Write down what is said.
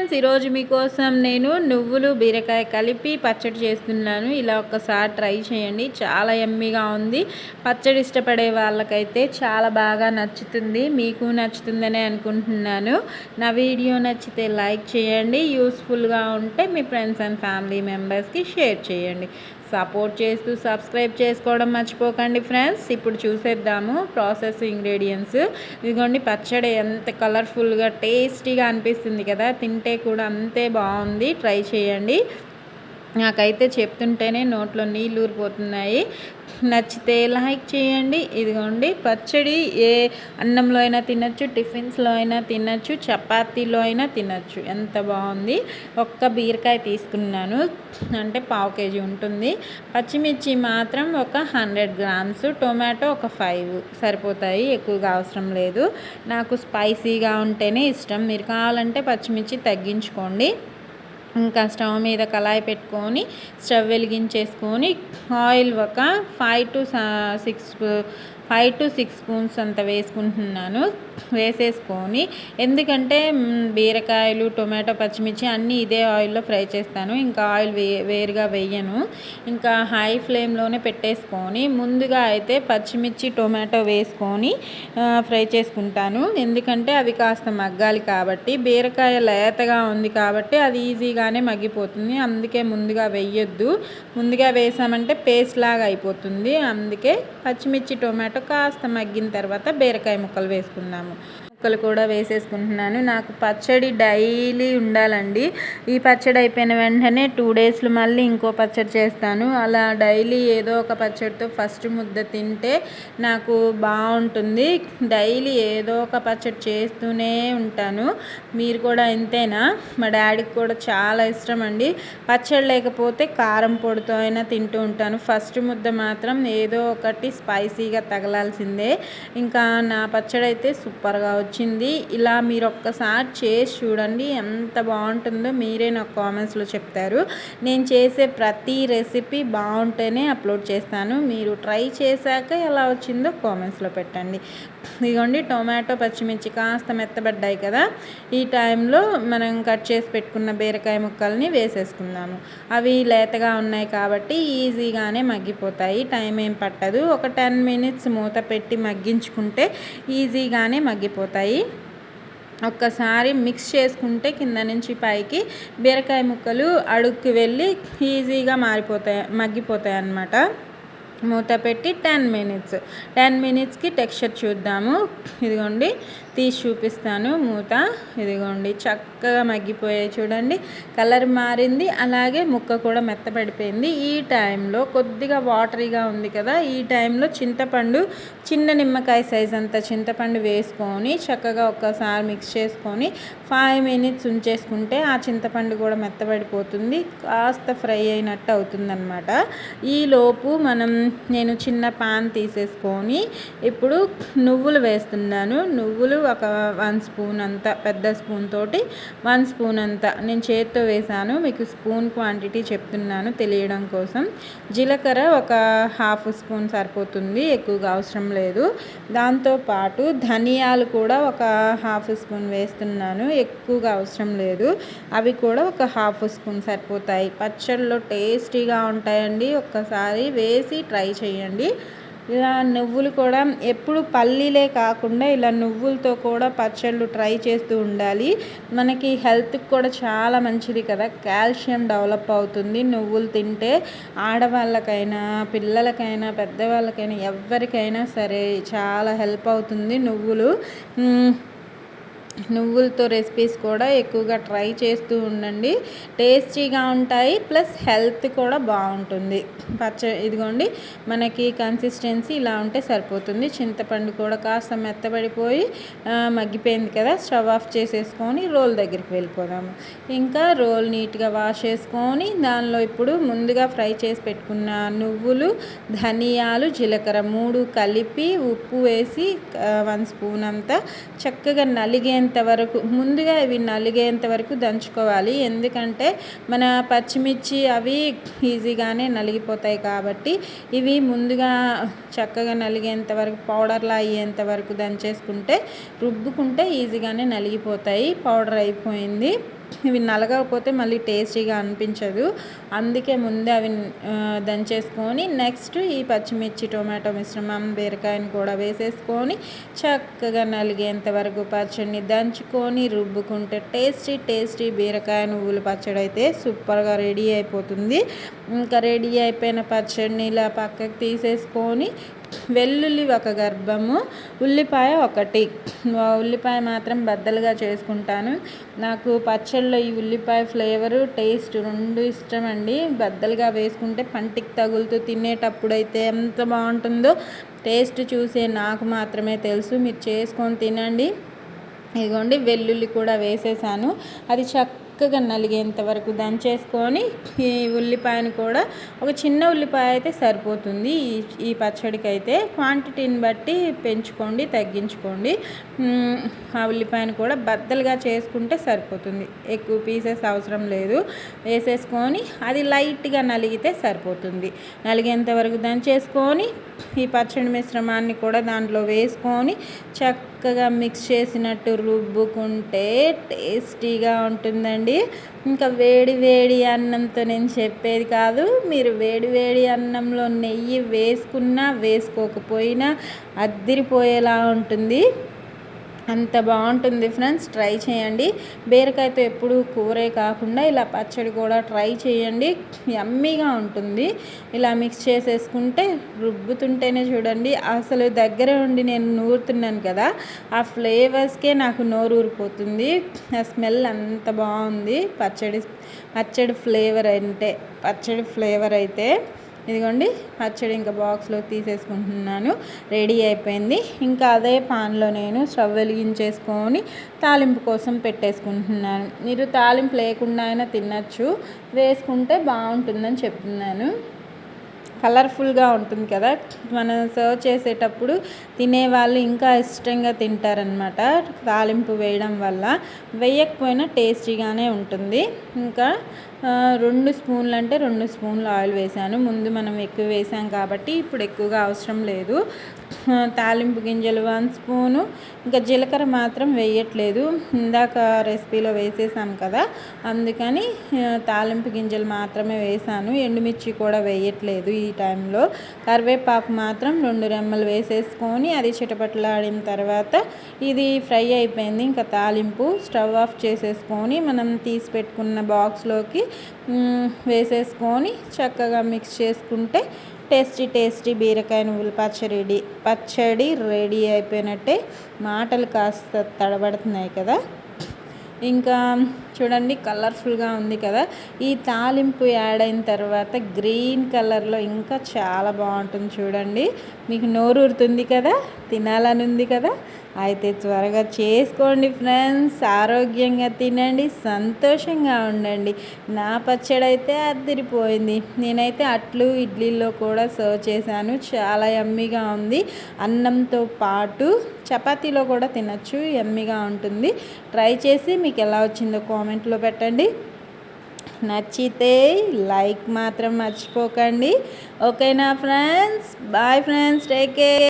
Friends ఈరోజు మీకోసం నేను నువ్వులు బీరకాయ కలిపి పచ్చడి చేస్తున్నాను. ఇలా ఒక్కసారి ట్రై చేయండి. చాలా ఎమ్మీగా ఉంది. పచ్చడి ఇష్టపడే వాళ్ళకైతే చాలా బాగా నచ్చుతుంది. మీకు నచ్చుతుందనే అనుకుంటున్నాను. నా వీడియో నచ్చితే లైక్ చేయండి. యూస్ఫుల్గా ఉంటే మీ ఫ్రెండ్స్ అండ్ ఫ్యామిలీ మెంబర్స్కి షేర్ చేయండి. సపోర్ట్ చేస్తూ సబ్స్క్రైబ్ చేసుకోవడం మర్చిపోకండి ఫ్రెండ్స్. ఇప్పుడు చూసేద్దాము ప్రాసెస్ ఇంగ్రీడియంట్స్. ఇదిగోండి పచ్చడి ఎంత కలర్ఫుల్గా టేస్టీగా అనిపిస్తుంది కదా. తింటే కూడా అంతే బాగుంది. ట్రై చేయండి. నాకైతే చెప్తుంటేనే నోట్లో నీళ్ళు ఊరిపోతున్నాయి. నచ్చితే లైక్ చేయండి. ఇదిగోండి పచ్చడి ఏ అన్నంలో అయినా తినచ్చు టిఫిన్స్లో అయినా తినచ్చు చపాతీలో అయినా తినచ్చు. ఎంత బాగుంది. ఒక్క బీరకాయ తీసుకున్నాను. అంటే పావు కేజీ ఉంటుంది. పచ్చిమిర్చి మాత్రం ఒక హండ్రెడ్ గ్రామ్స్ టొమాటో ఒక ఫైవ్. సరిపోతాయి ఎక్కువగా అవసరం లేదు. నాకు స్పైసీగా ఉంటేనే ఇష్టం. మీరు కావాలంటే పచ్చిమిర్చి తగ్గించుకోండి. ఇంకా స్టవ్ మీద కళాయి పెట్టుకొని స్టవ్ వెలిగించేసుకొని ఆయిల్ ఒక five to six five to six spoons అంత వేసుకుంటున్నాను వేసేసుకొని. ఎందుకంటే బీరకాయలు టొమాటో పచ్చిమిర్చి అన్నీ ఇదే ఆయిల్లో ఫ్రై చేస్తాను. ఇంకా ఆయిల్ వే వేరుగా వేయను. ఇంకా హై ఫ్లేమ్లోనే పెట్టేసుకొని ముందుగా అయితే పచ్చిమిర్చి టొమాటో వేసుకొని ఫ్రై చేసుకుంటాను. ఎందుకంటే అవి కాస్త మగ్గాలి కాబట్టి బీరకాయ లేతగా ఉంది కాబట్టి అది ఈజీగానే మగ్గిపోతుంది. అందుకే ముందుగా వేయొద్దు. ముందుగా వేసామంటే పేస్ట్ లాగా అయిపోతుంది. అందుకే పచ్చిమిర్చి టొమాటో కాస్త మగ్గిన తర్వాత బీరకాయ ముక్కలు వేసుకుందాము. ముక్కలు కూడా వేసేసుకుంటున్నాను. నాకు పచ్చడి డైలీ ఉండాలండి. ఈ పచ్చడి అయిపోయిన వెంటనే టూ డేస్లో మళ్ళీ ఇంకో పచ్చడి చేస్తాను. అలా డైలీ ఏదో ఒక పచ్చడితో ఫస్ట్ ముద్ద తింటే నాకు బాగుంటుంది. డైలీ ఏదో ఒక పచ్చడి చేస్తూనే ఉంటాను. మీరు కూడా ఇంతేనా? మా డాడీకి కూడా చాలా ఇష్టం అండి. పచ్చడి లేకపోతే కారం పొడితో అయినా తింటూ ఉంటాను. ఫస్ట్ ముద్ద మాత్రం ఏదో ఒకటి స్పైసీగా తగలాల్సిందే. ఇంకా నా పచ్చడి అయితే సూపర్గా వచ్చింది. ఇలా మీరు ఒక్కసారి చేసి చూడండి ఎంత బాగుంటుందో మీరే నాకు కామెంట్స్లో చెప్తారు. నేను చేసే ప్రతి రెసిపీ బాగుంటేనే అప్లోడ్ చేస్తాను. మీరు ట్రై చేశాక ఎలా వచ్చిందో కామెంట్స్లో పెట్టండి. ఇదిగోండి టొమాటో పచ్చిమిర్చి కాస్త మెత్తబడ్డాయి కదా. ఈ టైంలో మనం కట్ చేసి పెట్టుకున్న బీరకాయ ముక్కల్ని వేసేసుకుందాము. అవి లేతగా ఉన్నాయి కాబట్టి ఈజీగానే మగ్గిపోతాయి. టైం ఏం పట్టదు. ఒక టెన్ మినిట్స్ మూత పెట్టి మగ్గించుకుంటే ఈజీగానే మగ్గిపోతాయి. ఒక్కసారి మిక్స్ చేసుకుంటే కింద నుంచి పైకి బీరకాయ ముక్కలు అడుక్కి వెళ్ళి ఈజీగా మారిపోతాయి మగ్గిపోతాయి అన్నమాట మూత పెట్టి టెన్ మినిట్స్. టెన్ మినిట్స్కి టెక్స్చర్ చూద్దాము. ఇదిగోండి. తీసి చూపిస్తాను మూత. ఇదిగోండి చక్కగా మగ్గిపోయాయి చూడండి. కలర్ మారింది అలాగే ముక్క కూడా మెత్తపడిపోయింది ఈ టైంలో కొద్దిగా వాటరీగా ఉంది కదా ఈ టైంలో చింతపండు చిన్న నిమ్మకాయ సైజ్ అంత చింతపండు వేసుకొని చక్కగా ఒక్కసారి మిక్స్ చేసుకొని ఫైవ్ మినిట్స్ ఉంచేసుకుంటే ఆ చింతపండు కూడా మెత్తబడిపోతుంది కాస్త ఫ్రై అయినట్టు అవుతుందన్నమాట. ఈలోపు మనం నేను చిన్న పాన్ తీసేసుకొని ఇప్పుడు నువ్వులు వేస్తున్నాను. నువ్వులు ఒక వన్ స్పూన్ అంత పెద్ద స్పూన్ తోటి వన్ స్పూన్ అంత. నేను చేత్తో వేసాను మీకు స్పూన్ క్వాంటిటీ చెప్తున్నాను తెలియడం కోసం. జీలకర్ర ఒక హాఫ్ స్పూన్ సరిపోతుంది ఎక్కువగా అవసరం లేదు. దాంతోపాటు ధనియాలు కూడా ఒక హాఫ్ స్పూన్ వేస్తున్నాను ఎక్కువగా అవసరం లేదు. అవి కూడా ఒక హాఫ్ స్పూన్ సరిపోతాయి. పచ్చళ్ళు టేస్టీగా ఉంటాయండి ఒక్కసారి వేసి ట్రై చేయండి. ఇలా నువ్వులు కూడా ఎప్పుడు పల్లీలే కాకుండా ఇలా నువ్వులతో కూడా పచ్చళ్ళు ట్రై చేస్తూ ఉండాలి. మనకి హెల్త్కి కూడా చాలా మంచిది కదా. కాల్షియం డెవలప్ అవుతుంది. నువ్వులు తింటే ఆడవాళ్ళకైనా పిల్లలకైనా పెద్దవాళ్ళకైనా ఎవరికైనా సరే చాలా హెల్ప్ అవుతుంది నువ్వులు. నువ్వులతో రెసిపీస్ కూడా ఎక్కువగా ట్రై చేస్తూ ఉండండి. టేస్టీగా ఉంటాయి ప్లస్ హెల్త్ కూడా బాగుంటుంది. పచ్చ ఇదిగోండి మనకి కన్సిస్టెన్సీ ఇలా ఉంటే సరిపోతుంది. చింతపండు కూడా కాస్త మెత్తబడిపోయి మగ్గిపోయింది కదా స్టవ్ ఆఫ్ చేసేసుకొని రోల్ దగ్గరికి వెళ్ళిపోదాము ఇంకా రోల్ నీట్గా వాష్ చేసుకొని దానిలో ఇప్పుడు ముందుగా ఫ్రై చేసి పెట్టుకున్న నువ్వులు ధనియాలు జీలకర్ర మూడు కలిపి ఉప్పు వేసి వన్ స్పూన్ అంతా చక్కగా నలిగే నలిగేంత వరకు ముందుగా ఇవి నలిగేంత వరకు దంచుకోవాలి. ఎందుకంటే మన పచ్చిమిర్చి అవి ఈజీగానే నలిగిపోతాయి కాబట్టి ఇవి ముందుగా చక్కగా నలిగేంత వరకు పౌడర్లా అయ్యేంత వరకు దంచేసుకుంటే రుబ్బుకుంటే ఈజీగానే నలిగిపోతాయి. పౌడర్ అయిపోయింది. ఇవి నలగకపోతే మళ్ళీ టేస్టీగా అనిపించదు. అందుకే ముందే అవి దంచేసుకొని నెక్స్ట్ ఈ పచ్చిమిర్చి టొమాటో మిశ్రమం బీరకాయని కూడా వేసేసుకొని చక్కగా నలిగేంత వరకు పచ్చడిని దంచుకొని రుబ్బుకుంటే టేస్టీ టేస్టీ బీరకాయ నువ్వుల పచ్చడి అయితే సూపర్గా రెడీ అయిపోతుంది. ఇంకా రెడీ అయిపోయిన పచ్చడిని ఇలా పక్కకు తీసేసుకొని వెల్లుల్లి ఒక గర్భము ఉల్లిపాయ ఒకటి. ఉల్లిపాయ మాత్రం బద్దలుగా చేసుకుంటాను. నాకు పచ్చళ్ళలో ఈ ఉల్లిపాయ ఫ్లేవరు టేస్ట్ రెండు ఇష్టం అండి బద్దలుగా వేసుకుంటే పంటికి తగులుతూ తినేటప్పుడు అయితే ఎంత బాగుంటుందో టేస్ట్ చూసే నాకు మాత్రమే తెలుసు. మీరు చేసుకొని తినండి. ఇదిగోండి వెల్లుల్లి కూడా వేసేసాను. అది చక్క చక్కగా నలిగేంత వరకు దంచేసుకొని ఈ ఉల్లిపాయను కూడా ఒక చిన్న ఉల్లిపాయ అయితే సరిపోతుంది. ఈ ఈ పచ్చడికి అయితే క్వాంటిటీని బట్టి పెంచుకోండి తగ్గించుకోండి. ఆ ఉల్లిపాయను కూడా బద్దలుగా చేసుకుంటే సరిపోతుంది. ఎక్కువ పీసెస్ అవసరం లేదు. వేసేసుకొని అది లైట్గా నలిగితే సరిపోతుంది. నలిగేంత వరకు దంచేసుకొని ఈ పచ్చడి మిశ్రమాన్ని కూడా దాంట్లో వేసుకొని చక్క చక్కగా మిక్స్ చేసినట్టు రుబ్బుకుంటే టేస్టీగా ఉంటుందండి. ఇంకా వేడి వేడి అన్నంతో నేను చెప్పేది కాదు. మీరు వేడి వేడి అన్నంలో నెయ్యి వేసుకున్నా వేసుకోకపోయినా అద్దిరిపోయేలా ఉంటుంది. అంత బాగుంటుంది ఫ్రెండ్స్. ట్రై చేయండి. బీరకాయతో ఎప్పుడు కూరే కాకుండా ఇలా పచ్చడి కూడా ట్రై చేయండి. యమ్మీగా ఉంటుంది. ఇలా మిక్స్ చేసేసుకుంటే రుబ్బుతుంటేనే చూడండి. అసలు దగ్గర ఉండి నేను నూరుతున్నాను కదా ఆ ఫ్లేవర్స్కే నాకు నోరు ఊరిపోతుంది. ఆ స్మెల్ అంత బాగుంది. పచ్చడి పచ్చడి ఫ్లేవర్ అంటే పచ్చడి ఫ్లేవర్ అయితే. ఇదిగోండి పచ్చడి ఇంకా బాక్స్లో తీసేసుకుంటున్నాను. రెడీ అయిపోయింది. ఇంకా అదే పాన్లో నేను స్టవ్ వెలిగించేసుకొని తాలింపు కోసం పెట్టేసుకుంటున్నాను. మీరు తాలింపు లేకుండా అయినా తినచ్చు. వేసుకుంటే బాగుంటుందని చెప్తున్నాను. కలర్ఫుల్గా ఉంటుంది కదా. మనం సర్వ్ చేసేటప్పుడు తినేవాళ్ళు ఇంకా ఇష్టంగా తింటారనమాట తాలింపు వేయడం వల్ల. వేయకపోయినా టేస్టీగానే ఉంటుంది. ఇంకా రెండు స్పూన్లు అంటే రెండు స్పూన్లు ఆయిల్ వేసాను ముందు మనం ఎక్కువ వేసాం కాబట్టి ఇప్పుడు ఎక్కువగా అవసరం లేదు. తాలింపు గింజలు వన్ స్పూను. ఇంకా జీలకర్ర మాత్రం వేయట్లేదు. ఇందాక రెసిపీలో వేసేసాం కదా. అందుకని తాలింపు గింజలు మాత్రమే వేసాను. ఎండుమిర్చి కూడా వేయట్లేదు ఈ టైంలో. కరివేపాకు మాత్రం రెండు రెమ్మలు వేసేసుకొని అది చిటపట్లాడిన తర్వాత ఇది ఫ్రై అయిపోయింది. ఇంకా తాలింపు స్టవ్ ఆఫ్ చేసేసుకొని మనం తీసి పెట్టుకున్న బాక్స్లోకి వేసేసుకొని చక్కగా మిక్స్ చేసుకుంటే టేస్టీ టేస్టీ బీరకాయ నువ్వులు పచ్చడి పచ్చడి రెడీ అయిపోయినట్టే మాటలు కాస్త తడబడుతున్నాయి కదా. ఇంకా చూడండి కలర్ఫుల్గా ఉంది కదా. ఈ తాలింపు యాడ్ అయిన తర్వాత గ్రీన్ కలర్లో ఇంకా చాలా బాగుంటుంది చూడండి. మీకు నోరూరుతుంది కదా తినాలని ఉంది కదా. అయితే త్వరగా చేసుకోండి ఫ్రెండ్స్. ఆరోగ్యంగా తినండి సంతోషంగా ఉండండి. నా పచ్చడి అయితే అద్దరిపోయింది. నేనైతే అట్లు ఇడ్లీలో కూడా సర్వ్ చేశాను. చాలా ఎమ్మిగా ఉంది. అన్నంతో పాటు చపాతీలో కూడా తినచ్చు. ఎమ్మిగా ఉంటుంది. ట్రై చేసి మీకు ఎలా వచ్చిందో కామెంట్లో పెట్టండి. నచ్చితే లైక్ మాత్రం మర్చిపోకండి. ఓకేనా friends? Bye friends. Take care.